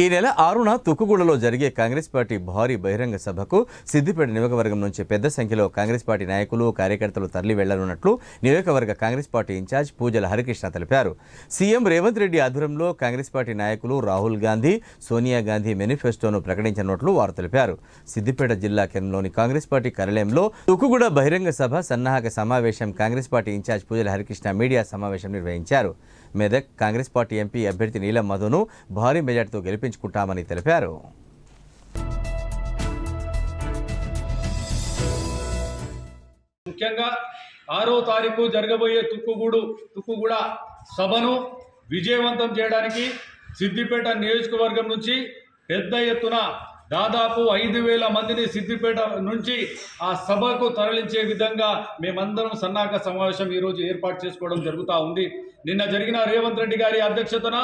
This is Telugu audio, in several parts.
ఈ నెల ఆరున తుక్కుగూడలో జరిగే కాంగ్రెస్ పార్టీ భారీ బహిరంగ సభకు సిద్దిపేట నియోజకవర్గం నుంచి పెద్ద సంఖ్యలో కాంగ్రెస్ పార్టీ నాయకులు కార్యకర్తలు తరలి వెళ్ళనున్నట్లు నియోజకవర్గ కాంగ్రెస్ పార్టీ ఇన్ఛార్జ్ పూజల హరికృష్ణ తెలిపారు. సీఎం రేవంత్ రెడ్డి ఆధ్వర్యంలో కాంగ్రెస్ పార్టీ నాయకులు రాహుల్ గాంధీ సోనియా గాంధీ మేనిఫెస్టోను ప్రకటించనున్నట్లు వారు తెలిపారు. సిద్దిపేట జిల్లా కేంద్రంలోని కాంగ్రెస్ పార్టీ కార్యాలయంలో తుక్కుగూడ బహిరంగ సభ సన్నాహక సమావేశం కాంగ్రెస్ పార్టీ ఇన్ఛార్జ్ పూజల హరికృష్ణ మీడియా సమావేశం నిర్వహించారు. మెదక్ కాంగ్రెస్ పార్టీ ఎంపీ అభ్యర్థి నీలం మధును భారీ మెజార్టీతో గెలిపించుకుంటామని తెలిపారు. ముఖ్యంగా ఆరో తారీఖు జరగబోయే తుక్కుగూడు తుక్కుగూడ సభను విజయవంతం చేయడానికి సిద్దిపేట నియోజకవర్గం నుంచి పెద్ద ఎత్తున దాదాపు ఐదు వేల మందిని సిద్దిపేట నుంచి ఆ సభకు తరలించే విధంగా మేమందరం సన్నాహక సమావేశం ఈరోజు ఏర్పాటు చేసుకోవడం జరుగుతూ ఉంది. నిన్న జరిగిన రేవంత్ రెడ్డి గారి అధ్యక్షతన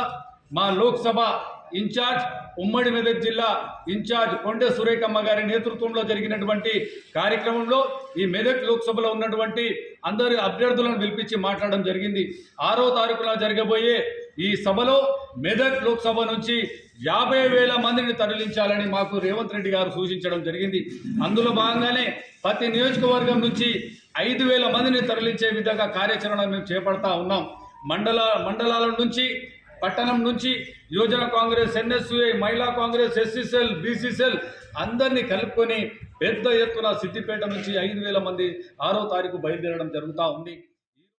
మా లోక్సభ ఇన్ఛార్జ్ ఉమ్మడి మెదక్ జిల్లా ఇన్ఛార్జ్ కొండే సురేఖమ్మ గారి నేతృత్వంలో జరిగినటువంటి కార్యక్రమంలో ఈ మెదక్ లోక్సభలో ఉన్నటువంటి అందరి అభ్యర్థులను పిలిపించి మాట్లాడడం జరిగింది. ఆరో తారీఖున జరగబోయే ఈ సభలో మెదక్ లోక్సభ నుంచి యాభై వేల మందిని తరలించాలని మాకు రేవంత్ రెడ్డి గారు సూచించడం జరిగింది. అందులో భాగంగానే ప్రతి నియోజకవర్గం నుంచి ఐదు వేల మందిని తరలించే విధంగా కార్యాచరణ మేము చేపడతా ఉన్నాం. మండల మండలాల నుంచి పట్టణం నుంచి యువజన కాంగ్రెస్ ఎన్ఎస్యుఐ మహిళా కాంగ్రెస్ ఎస్సీసెల్ బీసీసెల్ అందరినీ కలుపుకొని పెద్ద ఎత్తున సిద్దిపేట నుంచి ఐదు వేల మంది ఆరో తారీఖు బయలుదేరడం జరుగుతూ ఉంది.